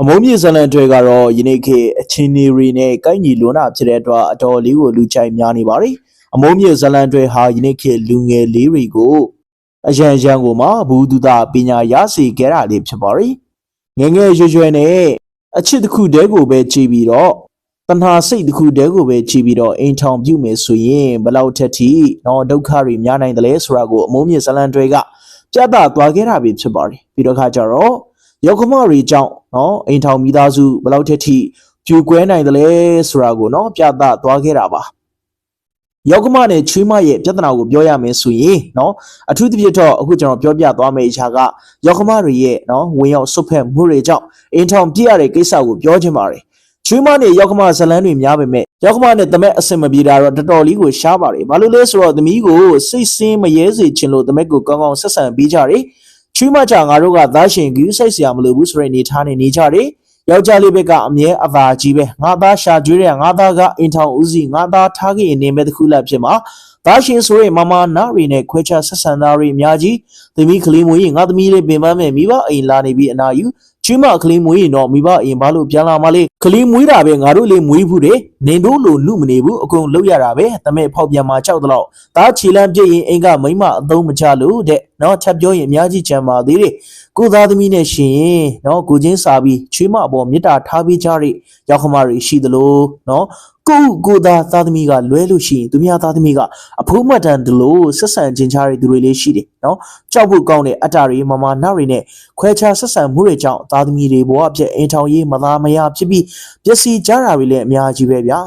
အမုန်းမြေဇလန်တွေကတော့ယနေ့ခေတ်အချင်းနေရီနဲ့ကိုက်ညီလွန်းတာဖြစ်တဲ့အတွက်အတော်လေးကိုလူကြိုက်များနေပါတယ်အမုန်းမြေဇလန်တွေဟာယနေ့ခေတ်လူငယ်လေးတွေကိုအရန်ရန်ကိုမှဘူးသူတာပညာရစေခဲ့တာလေးဖြစ်ပါတယ်ငယ်ငယ်ရွယ်ရွယ်နဲ့အချစ်တစ်ခုတည်းကိုပဲကြည်ပြီးတော့တဏှာစိတ်တစ်ခုတည်းကိုပဲကြည်ပြီးတော့အိမ်ထောင်ပြုမယ်ဆိုရင်ဘယ်လောက်ထက်ထိတော့ဒုက္ခတွေများနိုင်တယ်လဲဆိုတာကိုအမုန်းမြေဇလန်တွေကပြသသွားခဲ့တာပဲဖြစ်ပါတယ်ပြီးတော့ခါကြတော့ ရောက်ခမတွေကြောင့်เนาะအိမ်ထောင်မိသားစုဘယ်လောက်ထက်ထိပြူကွဲနိုင်တယ်လဲဆိုတာကိုเนาะပြသသွားခဲ့တာပါရောက်ခမနဲ့ချွေးမရဲ့ပြဿနာကိုပြောရမယ်ဆိုရင်เนาะအထူးသဖြင့်တော့အခုကျွန်တော်ပြောပြသွားမယ့်အရာကရောက်ခမတွေရဲ့เนาะဝင်ရောက်ဆုတ်ဖက်မှုတွေကြောင့်အိမ်ထောင်ပြည့်ရတဲ့ကိစ္စကိုပြောချင်ပါတယ်ချွေးမနဲ့ရောက်ခမဇလန်းတွေများပေမဲ့ရောက်ခမနဲ့တမက်အစင်မပြေတာတော့တော်တော်လေးကိုရှားပါတယ်ဘာလို့လဲဆိုတော့သမီးကိုစိတ်ဆင်းမရဲစေချင်လို့တမက်ကိုကောင်းကောင်းဆက်ဆံပေးကြတယ် ချွေးမချငါတို့ကသားရှင်ကူစိတ်ဆရာမလို့ဘူးဆိုတဲ့အနေထားနဲ့နေကြတယ်ယောက်ျားလေးဘက်ကအမြဲအသာကြီးပဲငါသားရှာကျွေးတဲ့ငါသားကအင်ထောင်ဦးစီးငါသားထားခဲ့ရင်နေမဲ့တစ်ခုလက်ဖြစ်မှာ တာရှင်ဆိုတဲ့မမနာရီနဲ့ခွဲခြားဆက်ဆံတာတွေအများကြီးသမီးကလေးမွေးရင်ငါသမီးလေးပင်ပန်းမယ်မိဘအိမ်လာနေပြီးအနာယူချီမကလေးမွေးရင်တော့မိဘအိမ်ဘာလို့ပြန်လာမလဲကလေးမွေးတာပဲငါတို့လေးမွေးဘူးတဲ့နင်တို့လိုနုမနေဘူးအကုန်လောက်ရတာပဲတမဲဖောက်ပြန်มาကြောက်တော့တားချီလန်းပြည့်ရင်အိမ်ကမိမအသုံးမချလို့တဲ့နော်ချက်ပြောရင်အများကြီးကြံပါသေးတယ်ကိုသားသမီးနဲ့ရှင်ရင်နော်ကိုချင်းစာပြီးချီမအပေါ်မေတ္တာထားပြီးကြတဲ့ရောက်ခမတွေရှိသလိုနော် ကိုယ့်ကိုယ်သားသားသမီးကလွဲလို့ရှိရင်သူများသားသမီးကအဖိုးမတ်တန်တလို့ဆက်ဆံခြင်းချတဲ့သူတွေလေးရှိတယ်เนาะကြောက်ဖို့ကောင်းတဲ့အတ္တတွေမမနာတွေနဲ့ခွဲခြားဆက်ဆံမှုတွေကြောင့်သားသမီးတွေဘဝပြည့်အင်ထောင်ရေးမသားမယားဖြစ်ပြီးပျက်စီးကြတာတွေလည်းအများကြီးပဲဗျာ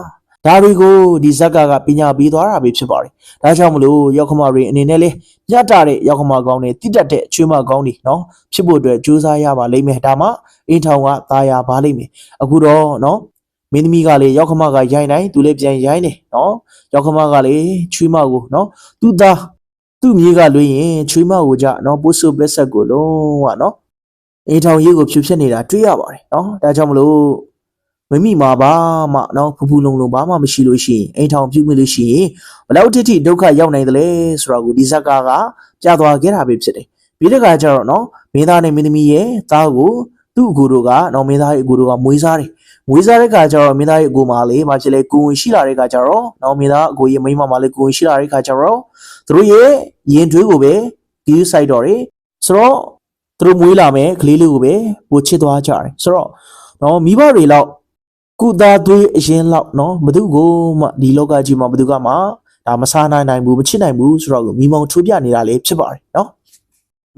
ဒါတွေကိုဒီဇက်ကကပညာပေးသွားတာပဲဖြစ်ပါတယ်။ဒါကြောင့်မလို့ရောက်ခမတွေအနေနဲ့လေညတ်တာတဲ့ရောက်ခမကောင်းတွေတိတက်တဲ့အချွေးမကောင်းတွေနော်ဖြစ်ဖို့အတွက်ကြိုးစားရပါလိမ့်မယ်ဒါမှအင်းထောင်ကသားရပါလိမ့်မယ်အခုတော့နော် မင်းသမီးကလေရောက်ခမကရိုင်းတိုင်းသူလည်းပြန်ရိုင်းတယ်နော်ရောက်ခမကလေချွေးမကိုနော်သူ့သားသူ့မြေးကလွေးရင်ချွေးမကိုကြနော်ပို့ဆုပ်ပက်ဆက်ကိုလုံးဝနော်အင်းထောင်ရေးကိုဖြူဖြစ်နေတာတွေ့ရပါတယ်နော်ဒါကြောင့်မလို့မိမိမှာဘာမှနော်ဖူဖူလုံလုံဘာမှမရှိလို့ရှိရင်အိမ်ထောင်ပြုမိလို့ရှိရင်ဘယ်လောက်ထိထိဒုက္ခရောက်နိုင်တယ်လဲဆိုတော့ကိုဒီဇက်ကားကပြသွားခဲ့တာပဲဖြစ်တယ်ပြီးတဲ့ခါကျတော့နော်မင်းသားနဲ့မင်းသမီးရဲ့သားကိုသူ့အကူတို့ကနော်မင်းသားရဲ့အကူတို့ကမွေးစားတယ် မွေးစားတဲ့ခါကျတော့မင်းသားရဲ့အကူမလေးမဖြစ်လေကိုဝင်ရှိလာတဲ့ခါကျတော့နော်မင်းသားအကူရဲ့မိန်းမမလေးကိုဝင်ရှိလာတဲ့ခါကျတော့သူတို့ရဲ့ရင်သွေးကိုပဲဒီဆိုင်တော့တယ်ဆိုတော့သူတို့မွေးလာမယ်ကလေးလေးကိုပဲပိုချစ်သွားကြတယ်ဆိုတော့နော်မိဘတွေလောက်ကုသားသွေးအရင်လောက်နော်ဘသူကိုမှဒီလောကကြီးမှာဘသူကမှဒါမစားနိုင်နိုင်ဘူးမချစ်နိုင်ဘူးဆိုတော့မိမောင်ချိုးပြနေတာလေးဖြစ်ပါတယ်နော်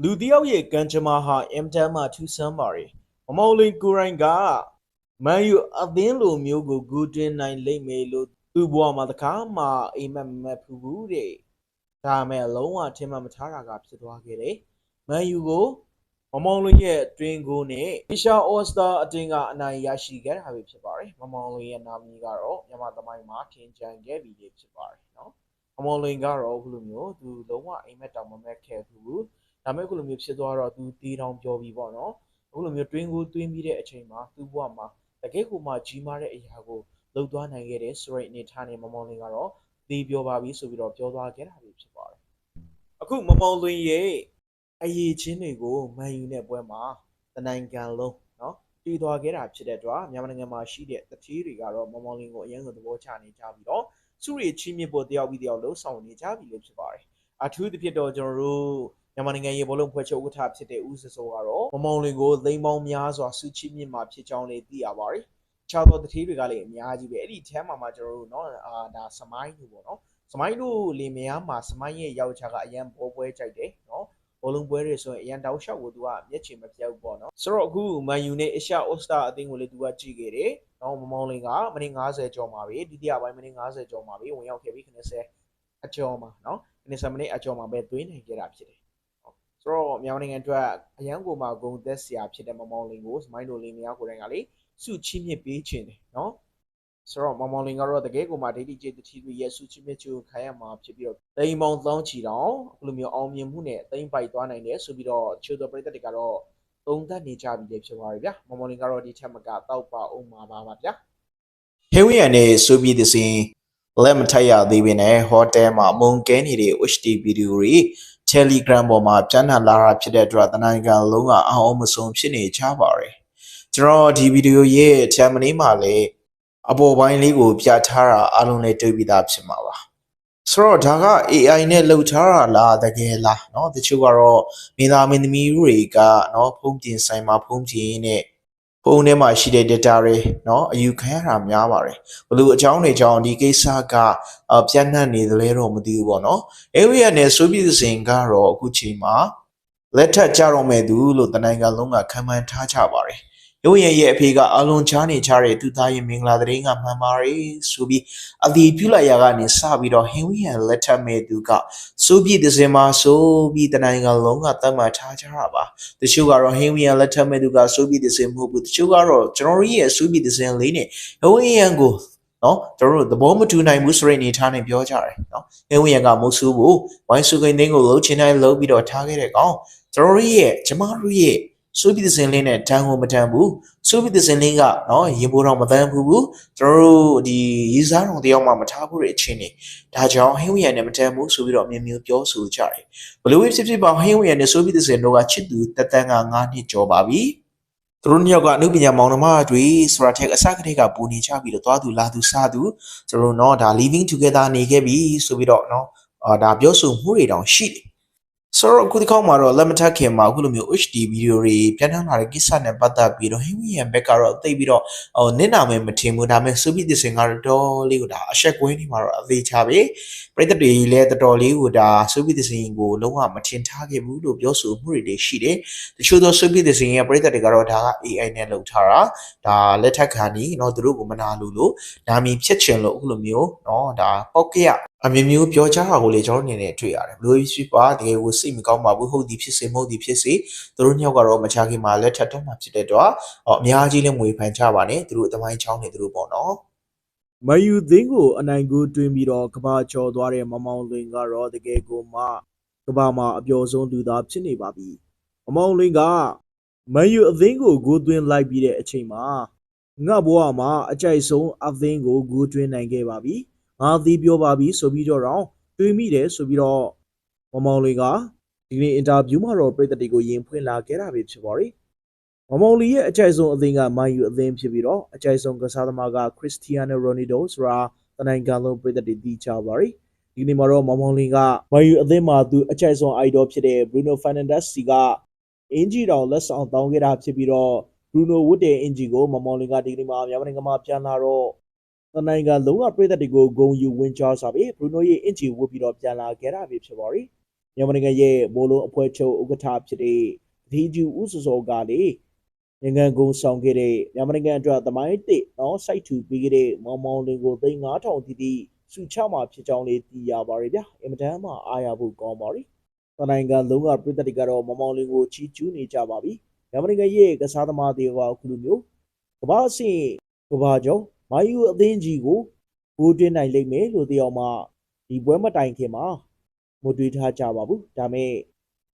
လူတယောက်ရဲ့ကံကြမ္မာဟာအင်တန်မှထူးဆန်းပါတယ်မမောင်လင်ကိုရိုင်းက မန်ယူအသင်းလိုမျိုးကိုဂူတင်နိုင်လိမ့်မယ်လို့သူ့ဘဝမှာတခါမှအိမ်မက်မက်ဖူးဘူးတဲ့ဒါမဲ့လုံးဝထင်မှတ်မထားတာကဖြစ်သွားခဲ့တယ်မန်ယူကိုမမောင်လွင်ရဲ့အတွင်းကိုနဲ့အရှာအော်စတာအတင်းကအနိုင်ရရှိခဲ့တာပဲဖြစ်ပါတယ်မမောင်လွင်ရဲ့နာမည်ကတော့မြန်မာသမိုင်းမှာထင်ကြံခဲ့ပြီလေဖြစ်ပါတယ်နော်မမောင်လွင်ကတော့ဘယ်လိုမျိုးသူလုံးဝအိမ်မက်တောင်မမက်ခဲ့ဘူးဒါမဲ့ခုလိုမျိုးဖြစ်သွားတော့သူတီးတောင်ပြောပြီးပေါ့နော်အခုလိုမျိုးတွင်းကိုတွင်းပြီးတဲ့အချိန်မှာသူ့ဘဝမှာ တကယ်ကိုမှကြီးမားတဲ့အရာကိုလုပ်သွားနိုင်ခဲ့တဲ့ဆိုတဲ့အနေထားနဲ့မမောင်လွင်ကတော့တီးပြောပါပြီဆိုပြီးတော့ပြောသွားခဲ့တာပဲဖြစ်ပါတယ်အခုမမောင်လွင်ရဲ့ အရေးချင်းတွေကိုမန်ယူနဲ့ပွဲမှာတနိုင်ငံလုံးเนาะတည်သွားခဲ့တာဖြစ်တဲ့အတွက်မြန်မာနိုင်ငံမှာရှိတဲ့တတိတွေကတော့မောင်မောင်လင်းကိုအရင်ကသဘောချနေကြပြီးတော့စုရီချင်းမြစ်ပေါ်တယောက်ပြီးတယောက်လှုပ်ဆောင်နေကြပြီလို့ဖြစ်ပါတယ်အထူးသဖြင့်တော့ကျွန်တော်တို့ မြန်မာနိုင်ငံရေဘောလုံးဖွဲ့ချုပ်ဥက္ကဋ္ဌဖြစ်တဲ့ဦးစစောကတော့မမောင်လင်ကိုသိမ်းပေါင်းများစွာစုချစ်မြင့်မှာဖြစ်ကြောင်းလေးသိရပါတယ်။ခြားသောတတိတွေကလည်းအများကြီးပဲအဲ့ဒီထဲမှာမှကျွန်တော်တို့နော်အာဒါစမိုင်းတို့ပေါ့နော်စမိုင်းတို့လေမယားမှာစမိုင်းရဲ့ယောက်ျားကအရန်ဘောပွဲကြိုက်တယ်နော်ဘောလုံးပွဲတွေဆိုရင်အရန်တောက်လျှောက်ကိုသူကမျက်ခြေမပြောက်ပေါ့နော်ဆိုတော့အခုမန်ယူနဲ့အရှာအော့စတာအသင်းကိုလည်းသူကကြည့်ခဲ့တယ်နော်မမောင်လင်ကမိနစ်90ကျော်မှာပဲဒုတိယပိုင်းမိနစ်90ကျော်မှာပဲဝင်ရောက်ခဲ့ပြီး90အကျော်မှာနော်90မိနစ်အကျော်မှာပဲသွင်းနိုင်ခဲ့တာဖြစ်တယ် ဆိုတော့မြန်မာနိုင်ငံအတွက်အရန်ကိုမှဂုံသက်စရာဖြစ်တဲ့မမောင်လင်ကိုစမိုင်းတို့လင်းမယားကိုယ်တိုင်ကလေစုချင်းမြစ်ပေးခြင်းတယ်နော်ဆိုတော့မောင်မောင်လင်ကတော့တကယ်ကိုမှဒိဋ္ဌိကျတတိတွေရဲ့စုချင်းမြစ်ချိုခံရမှာဖြစ်ပြီးတော့တိမ်မောင်သောင်းချီတောင်အခုလိုမျိုးအောင်မြင်မှုနဲ့တိမ်ပိုက်သွားနိုင်တယ်ဆိုပြီးတော့ချိုတော်ပရိသတ်တွေကတော့သုံးသပ်နေကြပြီလေဖြစ်သွားပြီဗျာမောင်မောင်လင်ကတော့ဒီထက်မကတောက်ပါအောင်မှာပါပါဗျာဟေဝီယန်နဲ့ဆိုပြီးတဲ့စင်လက်မထက်ရသေးပေနဲ့ဟိုတယ်မှာမုံကဲနေတဲ့ HD ဗီဒီယိုတွေ Telegram ပေါ်မှာပြန်နှံလာတာဖြစ်တဲ့အတွက်တနိုင်ငံလုံးကအောင်းအောင်မဆုံးဖြစ်နေကြပါတယ် ကျွန်တော်ဒီဗီဒီယိုရဲ့ဂျာမနီမှာလည်းအပေါ်ပိုင်းလေးကိုပြထားတာအားလုံးလည်းတွေ့ပြီးသားဖြစ်မှာပါဆိုတော့ဒါက AI နဲ့လှုပ်ထားတာလားတကယ်လားเนาะတချို့ကတော့မင်းသားမင်းသမီးတွေကเนาะဖုန်းပြင်ဆိုင်မှာဖုန်းပြင်နဲ့ ဖုန်းထဲမှာရှိတဲ့ data တွေเนาะအယူခံရတာများပါတယ်ဘလို့အကြောင်းတွေကြောင့်ဒီကိစ္စကအပြန့်နှံ့နေသလဲတော့မသိဘူးပေါ့เนาะ area နဲ့ဆိုပြည်စဉ်ကတော့အခုချိန်မှာလက်ထပ်ကြတော့မဲ့သူလို့တနိုင်ငံလုံးကခံမှန်းထားကြပါတယ် ရုံရရဲ့အဖေကအလုံးချားနေချတဲ့သူသားရဲ့မင်္ဂလာတရင်ကမှန်ပါတယ်ဆိုပြီးအဒီပြုလိုက်ရကနေစပြီးတော့ဟင်ဝီယန်လက်ထပ်မဲ့သူကစိုးပြည်တစ်စင်မှာဆိုပြီးတနိုင်ငံလုံးကတတ်မှတ်ထားကြတာပါတချို့ကတော့ဟင်ဝီယန်လက်ထပ်မဲ့သူကစိုးပြည်တစ်စင်မဟုတ်ဘူးတချို့ကတော့ကျွန်တော်ရဲ့စိုးပြည်တစ်စင်လေးနဲ့ဟင်ဝီယန်ကိုနော်ကျွန်တော်တို့သဘောမတူနိုင်ဘူးဆိုတဲ့အနေထားနဲ့ပြောကြတယ်နော်ဟင်ဝီယန်ကမုတ်ဆူကိုဝိုင်းစုခိန်သိန်းကိုလှုပ်ချင်တိုင်းလှုပ်ပြီးတော့ထားခဲ့တဲ့ကောင်ကျွန်တော်ရဲ့ကျမတို့ရဲ့ ဆိုပြီးတဲ့စင်လင်းနဲ့တန်ကိုမတန်ဘူးဆိုပြီးတဲ့စင်လင်းကနော်ရင်ပိုးတော့မတန်ဘူးဘူးကျွန်တော်တို့ဒီရေးစားတော်တယောက်မှမထားဘူးတဲ့အချင်းနေဒါကြောင့်ဟင်းဝီယန်နဲ့မတန်ဘူးဆိုပြီးတော့အမြင်မျိုးပြောဆိုကြတယ်ဘလို့ဖြစ်ဖြစ်ပါဟင်းဝီယန်နဲ့ဆိုပြီးတဲ့စင်တို့ကချစ်သူတတန်က9နှစ်ကျော်ပါပြီသူတို့နှစ်ယောက်ကအနုပညာမောင်နှမတွေဆိုတာထက်အစကတည်းကပူနေကြပြီးတော့သွားသူလာသူစားသူကျွန်တော်တို့เนาะဒါ living together နေခဲ့ပြီဆိုပြီးတော့เนาะအာဒါပြောဆိုမှုတွေတောင်ရှိတယ် ဆိုတော့အခုဒီခေါက်မှာတော့လက်မထက်ခင်မှာအခုလိုမျိုး HD ဗီဒီယိုတွေပြန်ထမ်းလာတဲ့ကိစ္စနဲ့ပတ်သက်ပြီးတော့ဟင်းဝီယန်ဘက်ကတော့သိပြီးတော့ဟိုနင့်နာမယ်မထင်ဘူးဒါပေမဲ့စူပီသစ်စင်ကတော့တော်လေးကိုဒါအဆက်ကွင်းနေမှာတော့အသေးချပဲပရိသတ်တွေလည်းတော်တော်လေးကိုဒါစူပီသစ်စင်ကိုလုံးဝမထင်ထားခဲ့ဘူးလို့ပြောဆိုမှုတွေရှိတယ်တချို့သောစူပီသစ်စင်ရဲ့ပရိသတ်တွေကတော့ဒါက AI နဲ့လုပ်ထားတာဒါလက်ထက်ခံနေเนาะသူတို့ကိုမနာလို့လို့နာမည်ဖြစ်ချင်လို့အခုလိုမျိုးเนาะဒါပောက်ကရ အမျိုးမျိုးပြောကြတာကိုလေကျွန်တော်အနေနဲ့တွေ့ရတယ်ဘလို့ဖြစ်ပါတကယ်ကိုစိတ်မကောင်းပါဘူးဟုတ်ဒီဖြစ်စေမဟုတ်ဒီဖြစ်စေသူတို့ညောက်ကတော့မချခင်မှာလက်ထပ်တော့မှဖြစ်တဲ့တော့အများကြီးလည်းငွေဖန်ချပါနဲ့သူတို့အသမိုင်းချောင်းနေသူတို့ပေါ့နော်မယူသင်းကိုအနိုင်ကိုတွင်ပြီးတော့ကဘာကျော်သွားတဲ့မမောင်လင်ကတော့တကယ်ကိုမှကဘာမှာအပျော်ဆုံးလူသားဖြစ်နေပါပြီမမောင်လင်ကမယူအသင်းကိုဂိုးသွင်းလိုက်ပြီးတဲ့အချိန်မှာငါဘဝမှာအကြိုက်ဆုံးအသင်းကိုဂိုးသွင်းနိုင်ခဲ့ပါပြီ ငါသည်ပြောပါပြီဆိုပြီးတော့တော့တွေးမိတယ်ဆိုပြီးတော့မမောင်လင်ကဒီနေ့အင်တာဗျူးမှာတော့ပြည်သက်တွေကိုရင်ဖွင့်လာခဲ့တာပဲဖြစ်ပါတယ်မမောင်လီရဲ့အကြိုက်ဆုံးအသင်းကမန်ယူအသင်းဖြစ်ပြီးတော့အကြိုက်ဆုံးကစားသမားကခရစ္စတီယာနိုရိုနီဒိုဆိုတာတနိုင်ငံလုံးပြည်သက်တွေသိကြပါရီဒီနေ့မှာတော့မောင်မောင်လင်ကမန်ယူအသင်းမှာသူအကြိုက်ဆုံးအိုက်ဒေါ်ဖြစ်တဲ့ဘရူနိုဖာနန်ဒက်စီကအင်ဂျီတောင်လက်ဆောင်တောင်းခဲ့တာဖြစ်ပြီးတော့ဘရူနိုဝတ်တဲ့အင်ဂျီကိုမောင်မောင်လင်ကဒီနေ့မှာမြန်မာနိုင်ငံမှာပြန်လာတော့ တနိုင်ငံလုံးကပြည်သက်တွေကိုဂုံယူဝင်ချစာပြီးဘရူနိုရဲ့အင်ဂျီဝတ်ပြီးတော့ပြန်လာခဲ့တာပဲဖြစ်ပါရီမြန်မာနိုင်ငံရဲ့ဘောလုံးအဖွဲ့ချုပ်ဥက္ကဋ္ဌဖြစ်တဲ့ဒီဂျူဦးစောစောကလေနိုင်ငံကုန်ဆောင်ခဲ့တဲ့မြန်မာနိုင်ငံအတွက်သမိုင်းတစ်နော်စိုက်ထူပြီးခဲ့တဲ့မောင်မောင်လင်ကိုသိန်း9000တိတိစုချမှာဖြစ်ကြောင်းလေးသိရပါတယ်ဗျာအင်မတန်မှအားရဖို့ကောင်းပါရီတနိုင်ငံလုံးကပြည်သက်တွေကတော့မောင်မောင်လင်ကိုချီးကျူးနေကြပါပြီမြန်မာနိုင်ငံရဲ့ကစားသမားတွေကအခုလိုမျိုးကမ္ဘာအဆင့်ကမ္ဘာကျော် မာယူအသင်းကြီးကိုဂိုးတွင်းနိုင်လိမ့်မယ်လို့တရားမှဒီပွဲမတိုင်ခင်မှာမတွေးထားကြပါဘူးဒါပေမဲ့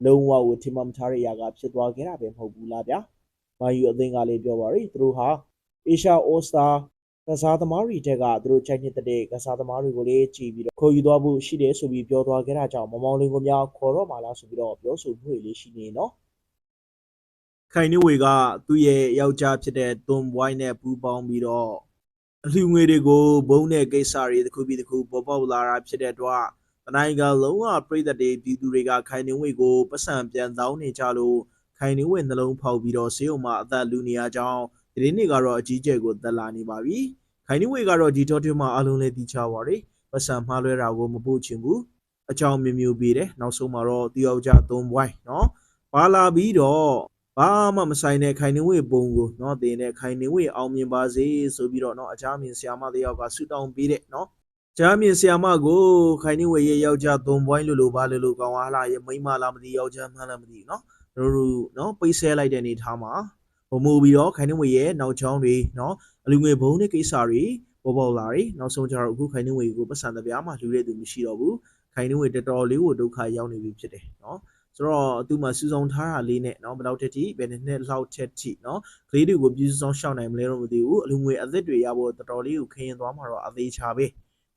လုံးဝကိုထင်မှမထားရရာကဖြစ်သွားခဲ့တာပဲမဟုတ်ဘူးလားဗျာမာယူအသင်းကလည်းပြောပါရီသူတို့ဟာအေရှာအိုစတာကစားသမားတွေတက်ကသူတို့ချိုက်နေတဲ့ကစားသမားတွေကိုလည်းကြည်ပြီးတော့ခေါ်ယူသွားဖို့ရှိတယ်ဆိုပြီးပြောသွားခဲ့တာကြောင့်မမောင်လင်းကိုများခေါ်တော့မှလားဆိုပြီးတော့ပြောဆိုမှုတွေလေးရှိနေနော်ခိုင်နေဝေကသူ့ရဲ့ယောက်ျားဖြစ်တဲ့တွန်ဘွိုင်းနဲ့ပူးပေါင်းပြီးတော့ အလှူငွေတွေကိုဘုံတဲ့ကိစ္စတွေတစ်ခုပြီးတစ်ခုပေါ်ပေါက်လာတာဖြစ်တဲ့အတွက်တနိုင်ငံလုံးကပြည်သက်တွေပြည်သူတွေကခိုင်နေဝေကိုပတ်စံပြန်တောင်းနေကြလို့ခိုင်နေဝေနှလုံးဖောက်ပြီးတော့ဆေးရုံမှာအသက်လူနေရကြောင်းဒီနေ့ကတော့အကြီးကျယ်ကိုသက်လာနေပါပြီခိုင်နေဝေကတော့ဒီတော့တွင်မှာအလုံးလေးတီချပါရယ်ပတ်စံမှားလွဲတာကိုမပို့ချင်ဘူးအကြောင်းမျိုးမျိုးပေးတယ်နောက်ဆုံးမှာတော့တယောက်ကြသုံးပွိုင်းเนาะပါလာပြီးတော့ ဘာမှမဆိုင်တဲ့ခိုင်နေဝေပုံကိုเนาะတင်တဲ့ခိုင်နေဝေအောင်မြင်ပါစေဆိုပြီးတော့เนาะအချားမြင်ဆရာမတယောက်ကဆူတောင်းပေးတဲ့เนาะချားမြင်ဆရာမကိုခိုင်နေဝေရဲ့ယောက်ျားသုံးပွိုင်းလို့လို့ဘာလို့လို့ကောင်းအားလားရဲ့မိမလားမသိယောက်ျားမှန်းလားမသိเนาะတို့တို့เนาะပိတ်ဆဲလိုက်တဲ့အနေထားမှာဟိုမို့ပြီးတော့ခိုင်နေဝေရဲ့နောက်ချောင်းတွေเนาะအလူငွေဘုံတဲ့ကိစ္စတွေပေါ်ပေါ်လာတွေနောက်ဆုံးကျတော့အခုခိုင်နေဝေကိုပတ်စံတပြားမှလူတဲ့သူမရှိတော့ဘူးခိုင်နေဝေတော်တော်လေးကိုဒုက္ခရောက်နေပြီဖြစ်တယ်เนาะ ဆိုတော့သူ့မှာစူးစောင်းထားတာလေးနဲ့เนาะဘယ်လောက်တက်ထိဘယ်နှစ်လောက်တက်ထိเนาะကလေးတွေကိုပြည့်စုံရှောင်းနိုင်မလဲတော့မသိဘူးအလူငွေအသက်တွေရဖို့တော်တော်လေးကိုခရင်သွားမှာတော့အသေးချာပဲ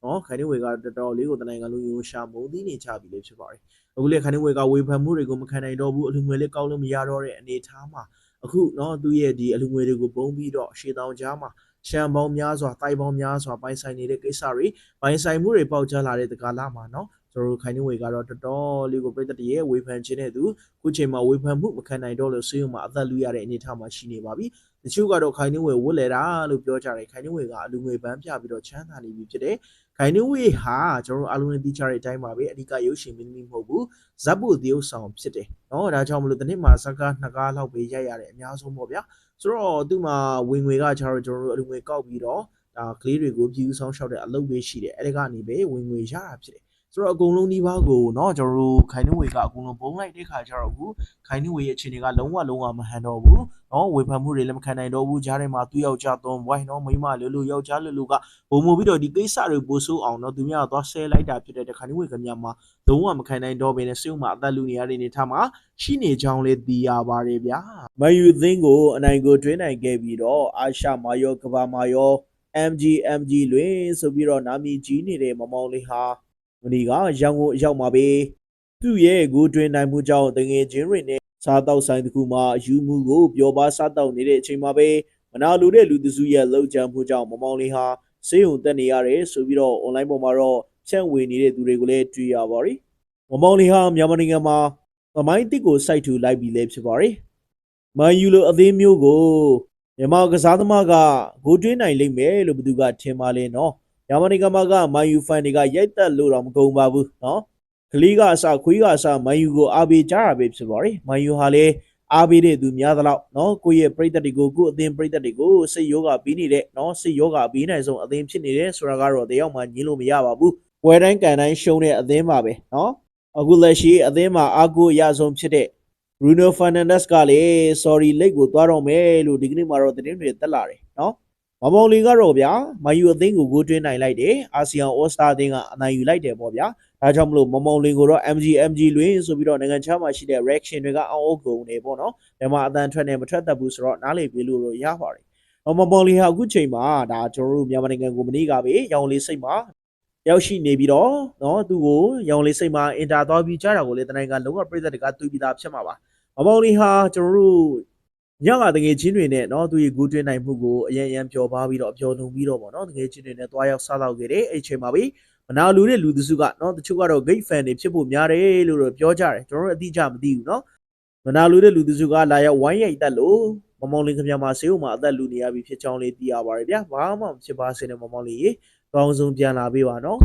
เนาะခိုင်နေဝေကတော်တော်လေးကိုတနိုင်ငံလုံးယူရှာမုံသီးနေချပြီလေဖြစ်ပါတယ်အခုလေခိုင်နေဝေကဝေဖန်မှုတွေကိုမခံနိုင်တော့ဘူးအလူငွေလေးကောက်လို့မရတော့တဲ့အနေအထားမှာ အခုနော်သူ့ရဲ့ဒီအလူငွေတွေကိုပုံပြီးတော့ရှေးတောင်ကြားမှာရှမ်းပေါင်းများစွာတိုက်ပေါင်းများစွာပိုင်ဆိုင်နေတဲ့ကိစ္စတွေပိုင်ဆိုင်မှုတွေပေါက်ကြားလာတဲ့တကားလာမှာနော် ကျွန်တော်တို့ခိုင်နှင်းဝေကတော့တော်တော်လေးကိုပြည်သက်တရဲ့ဝေဖန်ခြင်းတဲ့သူခုချိန်မှာဝေဖန်မှုမခံနိုင်တော့လို့ဆွေးရုံမှာအသက်လူရတဲ့အနေအထားမှာရှိနေပါပြီတချို့ကတော့ခိုင်နှင်းဝေဝတ်လေတာလို့ပြောကြတယ်ခိုင်နှင်းဝေကအလူငွေပန်းပြပြီးတော့ချမ်းသာနေပြီဖြစ်တယ်ခိုင်နှင်းဝေဟာကျွန်တော်တို့အလုံးနဲ့တီးချတဲ့အတိုင်းပါပဲအဓိကရုပ်ရှင်မင်းသမီးမဟုတ်ဘူးဇက်ဖို့တရုပ်ဆောင်ဖြစ်တယ်နော်ဒါကြောင့်မလို့ဒီနေ့မှာဇက်ကားနှစ်ကားလောက်ပဲရိုက်ရတဲ့အများဆုံးပေါ့ဗျာဆိုတော့သူ့မှာဝင်ငွေကကျတော့ကျွန်တော်တို့အလူငွေကောက်ပြီးတော့ဒါကလေးတွေကိုပြည်ဦးဆောင်ရှောက်တဲ့အလုပ်ပဲရှိတယ်အဲ့ဒီကနေပဲဝင်ငွေရတာဖြစ်တယ် ဆိုတော့အကုန်လုံးဒီဘာကိုเนาะကျွန်တော်တို့ခိုင်နှဝေကအကုန်လုံးပုံလိုက်တဲ့ခါကျတော့အခုခိုင်နှဝေရဲ့အခြေအနေကလုံးဝလုံးဝမဟန်တော့ဘူးเนาะဝေဖန်မှုတွေလည်းမခံနိုင်တော့ဘူးဂျားထဲမှာသူ့ယောက်ျားသွန်းဝိုင်းเนาะမိန်းမလူလူယောက်ျားလူလူကပုံမှုပြီးတော့ဒီကိစ္စတွေပို့ဆိုးအောင်เนาะသူများကတော့ဆဲလိုက်တာဖြစ်တဲ့ခိုင်နှဝေကမြမှာလုံးဝမခံနိုင်တော့ဘဲနဲ့စိတ်ဥမှာအသက်လူနေရတဲ့အနေထားမှာရှိနေကြောင်းလေးသိရပါတယ်ဗျာမယူသင်းကိုအနိုင်ကိုတွင်းနိုင်ခဲ့ပြီးတော့အာရှမာယောကဘာမာယော MG MG လွင်ဆိုပြီးတော့နာမည်ကြီးနေတဲ့မမောင်လေးဟာ မနီကရန်ကုန်အရောက်မှာပဲသူ့ရဲ့ဂိုးတွင်နိုင်မှုကြောင့်တငယ်ချင်းတွေနဲ့စားတောက်ဆိုင်တစ်ခုမှာယူမှုကိုပျော်ပါစားတောက်နေတဲ့အချိန်မှာပဲမနာလိုတဲ့လူတစုရဲ့လှုပ်ကြံမှုကြောင့်မမောင်လေးဟာစေးုံတက်နေရတယ်ဆိုပြီးတော့ online ပေါ်မှာတော့ဖြန့်ဝေနေတဲ့သူတွေကိုလည်းတွေ့ရပါတယ်မမောင်လေးဟာမြန်မာနိုင်ငံမှာသမိုင်းတစ်ကိုစိုက်ထူလိုက်ပြီးလည်းဖြစ်ပါတယ်မန်ယူလိုအသေးမျိုးကိုမြန်မာကစားသမားကဂိုးတွင်းနိုင်လိမ့်မယ်လို့ဘယ်သူကထင်ပါလဲနော် မြန်မာနိုင်ငံမှာကမန်ယူဖန်တွေကရိုက်တက်လို့တော့မကုန်ပါဘူးနော်ကလေးကအစခွေးကအစမန်ယူကိုအားပေးကြတာပဲဖြစ်ပါတယ်မန်ယူဟာလည်းအားပေးတဲ့သူများသလောက်နော်ကိုယ့်ရဲ့ပြည်သက်တွေကိုကိုယ့်အသင်းပြည်သက်တွေကိုစိတ်ယောဂပြီးနေတဲ့နော်စိတ်ယောဂပြီးနိုင်ဆုံးအသင်းဖြစ်နေတယ်ဆိုတာကတော့တယောက်မှညင်းလို့မရပါဘူးဝယ်တိုင်းကန်တိုင်းရှုံးတဲ့အသင်းပါပဲနော်အခုလက်ရှိအသင်းမှာအားကိုးအရဆုံးဖြစ်တဲ့ Bruno Fernandes ကလည်း sorry လိတ်ကိုသွားတော့မယ်လို့ဒီကနေ့မှာတော့သတင်းတွေတက်လာတယ်နော် မမောင်လီကတော့ဗျာမယူအသင်းကိုဂိုးတွင်းနိုင်လိုက်တယ်အာဆီယံ All Star အသင်းကအနိုင်ယူလိုက်တယ်ပေါ့ဗျာဒါကြောင့်မလို့မမောင်လီကိုတော့ MG MG လွင်ဆိုပြီးတော့နိုင်ငံခြားမှာရှိတဲ့ reaction တွေကအောက်အုပ်ကုန်နေပေါ့နော်မြန်မာအတန်ထွက်နေမထွက်တတ်ဘူးဆိုတော့နားလေပြေလို့တော့ရပါတယ်မမောင်လီဟာအခုချိန်မှာဒါကျွန်တော်တို့မြန်မာနိုင်ငံကိုမနေ့ကပဲရောင်လေးစိတ်မှာရောက်ရှိနေပြီးတော့เนาะသူ့ကိုရောင်လေးစိတ်မှာအင်တာသွားပြီးကြားတာကိုလေတနိုင်ငံလုံးဝပြည်သက်တွေကတွေးပြီးသားဖြစ်မှာပါမမောင်လီဟာကျွန်တော်တို့ ညကတကယ်ချင်းတွေနဲ့เนาะသူရဲ့ဂူးတွင်းနိုင်မှုကိုအရင်အရင်ပျော်ပါပြီးတော့ပျော်လုံပြီးတော့ပေါ့เนาะတကယ်ချင်းတွေနဲ့တွားရောက်စားတော့ခဲ့တယ်အဲ့ဒီချိန်မှာပဲမနာလူတဲ့လူတစုကเนาะတချို့ကတော့ gate fan တွေဖြစ်ဖို့များတယ်လို့တော့ပြောကြတယ်ကျွန်တော်တို့အတိအကျမသိဘူးเนาะမနာလူတဲ့လူတစုကလာရောက်ဝိုင်းရိုက်တက်လို့မမောင်လင်းခင်ဗျာမှာဆေးုံမှာအသက်လူနေရပြီဖြစ်ကြောင်းလေးသိရပါတယ်ဗျာဘာမှမဖြစ်ပါစေနဲ့မမောင်လင်းရေကောင်းဆုံးပြန်လာပေးပါနော်